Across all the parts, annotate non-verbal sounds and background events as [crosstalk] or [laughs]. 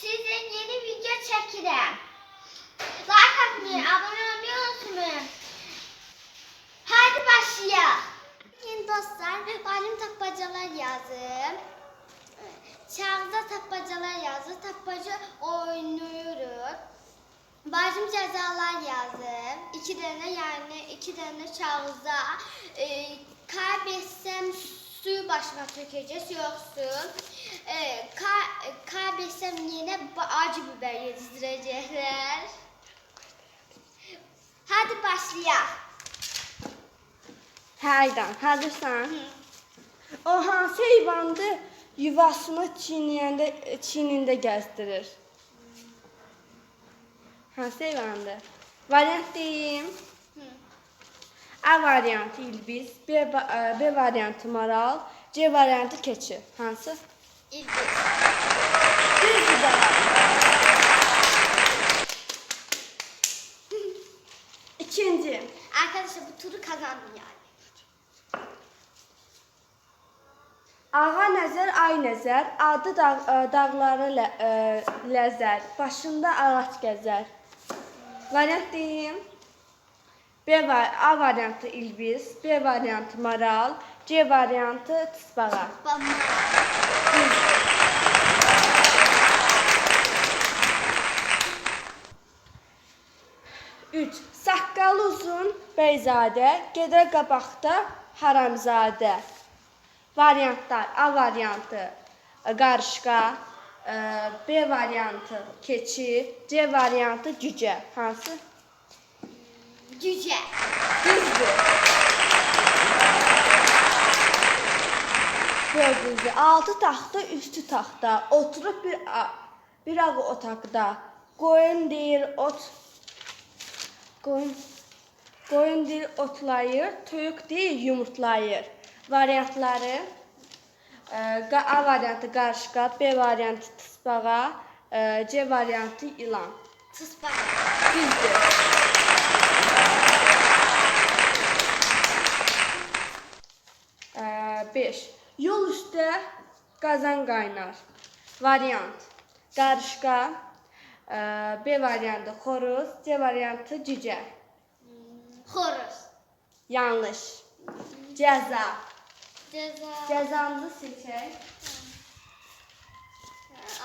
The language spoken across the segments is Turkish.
size yeni video çekeceğim. Like atmayı, abone olmayı unutmayın. Hadi başlayalım. Yeni dostlar, benim tapmacalar yazdım. Çağda tapmacalar yazdı. Tapmaca oynuyoruz. Bazı cezalar yazdım. İki tane yani iki tane çağda e, kaybetsem suyu başıma tökeceğiz yoksun. E, ka, e, kaybetsem yine acı biber yetiştirecekler. Hadi başlayalım. Həydən, hazırsan? O hansı heyvandı yuvasını çiynəyəndə, çiynində gəzdirir? Hansı heyvandı? Variant deyim. A variantı ilbiz, B, e, B variantı maral, C variantı keçi. Hansı? Cavab. İkinci. Arkadaşlar bu turu kazandım yani. Ağa nəzər, ay nəzər, adı dağ, ə, dağları lə, ə, ləzər, başında ağac gəzər. Variant deyim. B var, A variantı ilbiz, B variantı maral, C variantı tısbağa. Üç. Saqqalı uzun bəyzadə, gedər qabaqda haramzadə. Variantlar. A variantı ə, qarışqa, ə, B variantı keçi, C variantı cücə. Hansı? Cüce. Düzdür. Dördüncü. Altı taxta, üstü taxta. Oturub bir bir ağı otaqda. Qoyun deyir ot. Qoyun Qoyun deyir otlayır, toyuq deyir yumurtlayır. Variantları qa- A variantı qarışqa, B variantı tısbağa, ə, C variantı ilan. Tısbak. Düzdür. Ee, beş. Yol üstə qazan qaynar. Variant. Qarışqa. e, B variantı xoruz, C variantı cücə. Horoz. Yanlış. Cəza. Ceza. Cəzamızı seçək.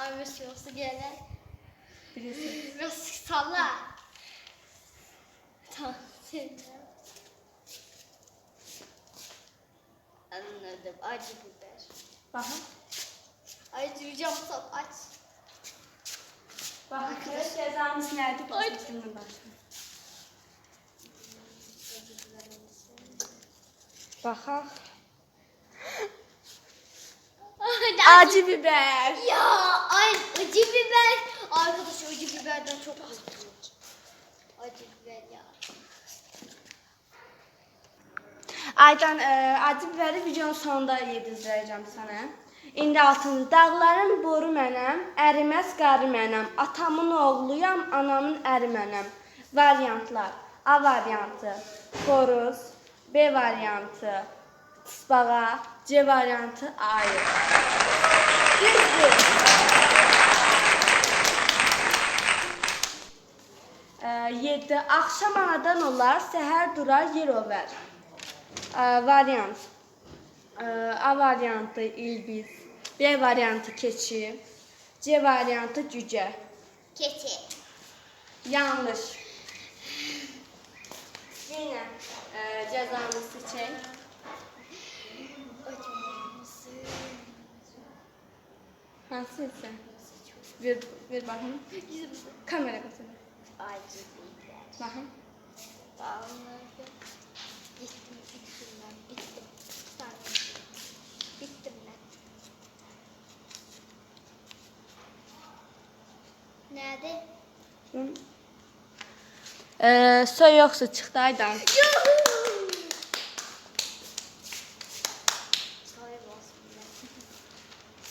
Aymış yoksa gene. Birisi. Biraz salla. Tamam. Sen. Anladım. Acı biber. Baxın. Acıyacağım tam aç. Ay. Başlayın. Acı biber olsun. Baxaq. Acı. Acı biber. Ya ay acı biber. Arkadaş acı biberden çok korkuyorum. Acı biber ya. Aydan ə, acı biberi videonun sonunda yedizdirəcəm sənə. İndi altıncı dağların boru mənəm, əriməz qarı mənəm. Atamın oğluyam, anamın əri mənəm. Variantlar: A variantı xoruz, B variantı tısbağa, C variantı ayı. Düzdür. Ə, 7. Axşam anadan olar, səhər durar, yer ovər. Ə, variant. Ə, A variantı ilbiz, B variantı keçi, C variantı cücə. Keçi. Yanlış. Yenə ə, cəzanı seçək. Hansı seçsən? Ver, ver baxım. Kamera götür. Acı biber. Baxım. Ə, soy yoxsa çıxdı aydan.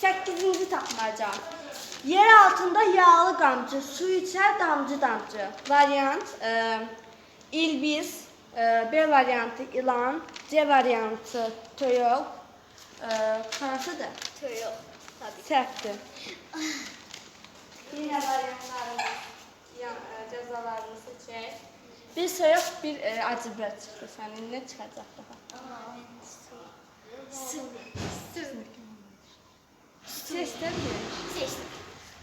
8-ci tapmaca. Yer altında yağlı qamçı, su içər damcı damcı. Variant ə, ilbiz, ə, B variantı ilan, C variantı toyuq. Ə, hansıdır? Tüy yok. Tabii. Səhvdir. Yine varyantlarımız, e, cezalarını seçək. Bir soyuq, bir e, acı biber çıxdı. Sənin nə çıxacaq daha? Sır. Sır. Seçdin mi?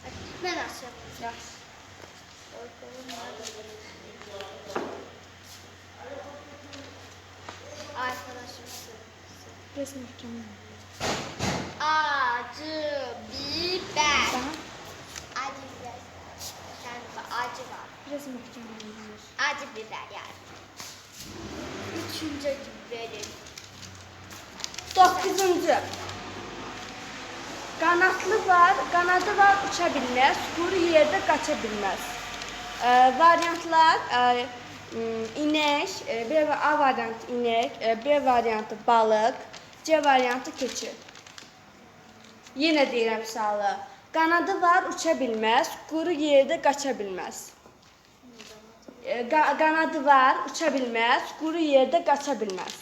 Hadi, Ben açacağım. Yaxşı. Arkadaşım. Biraz mükemmel. Acı biber. Daha Acı biber. Yani bu acı var. biraz mükemmel. Acı biber yani. Üçüncü acı biberim. Doqquzuncu. Qanatlı var, qanadı var, uça bilməz, quru yerdə qaça bilməz. E, variantlar e, m, inək, e, B və A variantı inək, e, B variantı balıq, C variantı keçi. Yenə deyirəm sualı. Qanadı var, uça bilməz, quru yerdə qaça bilməz. E, qa- qanadı var, uça bilməz, quru yerdə qaça bilməz.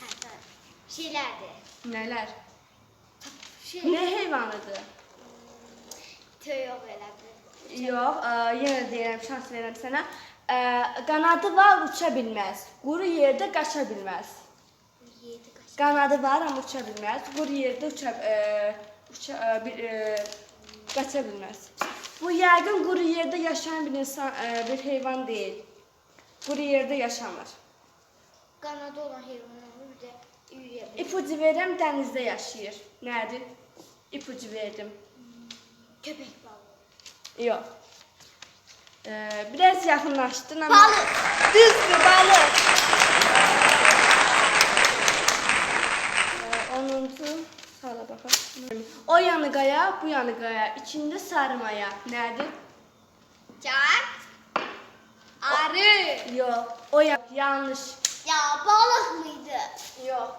Şeylerdi. Nələr? Şey. Nə heyvanıdır? Yok öyle. Yox, ə, yenə deyirəm, şans verirəm sənə. Ə, qanadı var, uça bilməz. Quru yerdə qaça bilməz. Qanadı var, amma uça bilməz. Quru yerdə uça ə, uça ə, bir ə, qaça bilməz. Bu yəqin quru yerdə yaşayan bir insan, ə, bir heyvan deyil. Quru yerdə yaşamır. Kanadı olan hayvanlar bir de yürüyebilir. İpucu verirəm, dənizdə yaşayır. Nədir? İpucu verdim. Köpek balığı. Yox. Ə, biraz yaxınlaşdın amma Balıq. Düzdür, balıq. Ee, 10-cu suala baxaq. O yanı qaya, bu yanı qaya. İçində sarı maya. Nədir? Çak. Arı. Yox. O ya yanlış. Ya balık mıydı? Yox.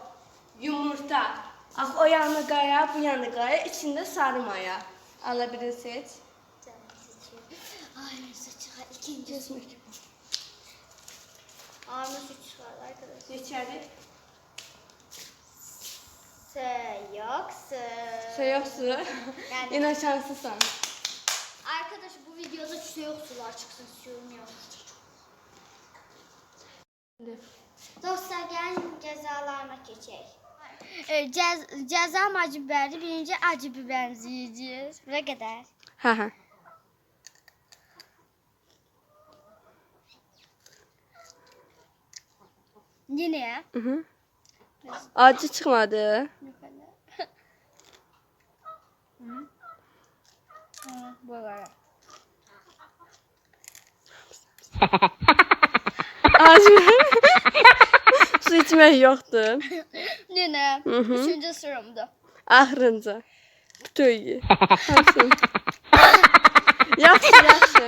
Yumurta. Ax o yanı qaya, bu yanı qaya. İçində sarı maya. Ala birini seç. Canım seçiyor. Ay saçığa ikinci. Arma süt çıkardı arkadaşlar. Neçədir? S yok S. Şey yoxdur. Yani- Yenə şanslısın. Arkadaş bu videoda şu yok sular çıksın istiyorum ya. Dostlar gelin cezalarına geçelim. E, cez, cezam acı biberdi. Birinci acı biberimizi yiyeceğiz. Ne kadar? Hə, hə. Yine. Kadar? Hı. Hı, bu kadar. Acı. [laughs] Su içmək yoxdur. Hı hı. Üçüncü sıramda. Axırıncı. Tüyü. Hamısını. [laughs] yaxşı, yaxşı.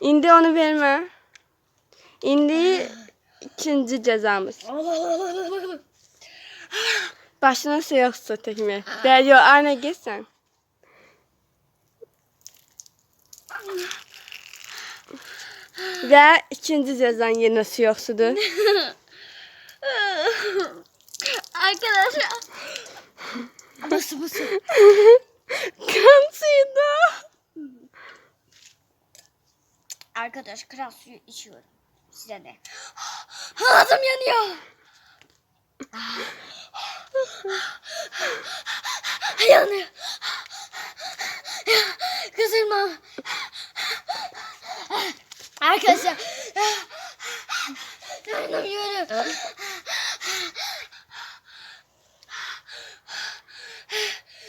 İndi onu vermə. İndi ikinci cəzamız. [laughs] Başına su tökmək. Bəli, yox, aynə getsən. Və ikinci cəzan yenə sıyaq sudur. Arkadaşlar. Nasıl bu su? Kan suydu. Arkadaş kral suyu içiyorum. Size de. Ağzım yanıyor. yanıyor. Kızılma. Arkadaşlar. Dayanamıyorum.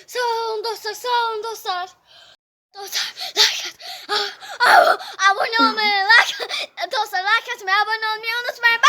Sağ olun dostlar, sağ olun dostlar. Dostlar, like at. Abone olmayı, like Dostlar like atmayı, abone olmayı unutmayın.